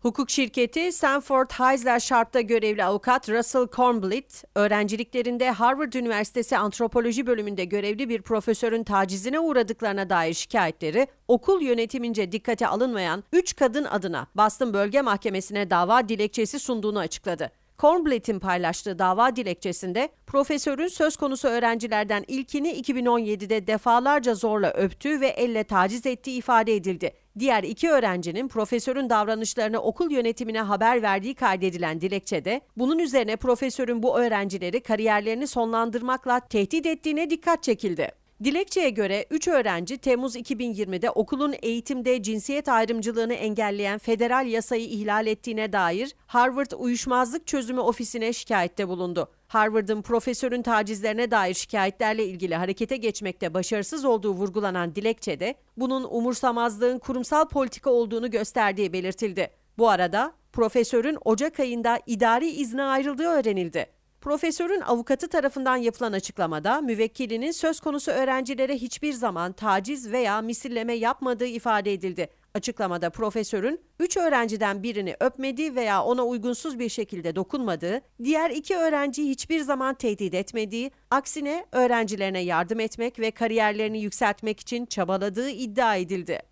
Hukuk şirketi Sanford Heisler Sharp'ta görevli avukat Russell Kornblit, öğrenciliklerinde Harvard Üniversitesi Antropoloji bölümünde görevli bir profesörün tacizine uğradıklarına dair şikayetleri okul yönetimince dikkate alınmayan 3 kadın adına Boston Bölge Mahkemesi'ne dava dilekçesi sunduğunu açıkladı. Kornblath'in paylaştığı dava dilekçesinde profesörün söz konusu öğrencilerden ilkini 2017'de defalarca zorla öptüğü ve elle taciz ettiği ifade edildi. Diğer iki öğrencinin profesörün davranışlarını okul yönetimine haber verdiği kaydedilen dilekçede bunun üzerine profesörün bu öğrencileri kariyerlerini sonlandırmakla tehdit ettiğine dikkat çekildi. Dilekçeye göre 3 öğrenci Temmuz 2020'de okulun eğitimde cinsiyet ayrımcılığını engelleyen federal yasayı ihlal ettiğine dair Harvard Uyuşmazlık Çözümü Ofisi'ne şikayette bulundu. Harvard'ın profesörün tacizlerine dair şikayetlerle ilgili harekete geçmekte başarısız olduğu vurgulanan dilekçede bunun umursamazlığın kurumsal politika olduğunu gösterdiği belirtildi. Bu arada profesörün Ocak ayında idari izne ayrıldığı öğrenildi. Profesörün avukatı tarafından yapılan açıklamada müvekkilinin söz konusu öğrencilere hiçbir zaman taciz veya misilleme yapmadığı ifade edildi. Açıklamada profesörün 3 öğrenciden birini öpmediği veya ona uygunsuz bir şekilde dokunmadığı, diğer iki öğrenciyi hiçbir zaman tehdit etmediği, aksine öğrencilerine yardım etmek ve kariyerlerini yükseltmek için çabaladığı iddia edildi.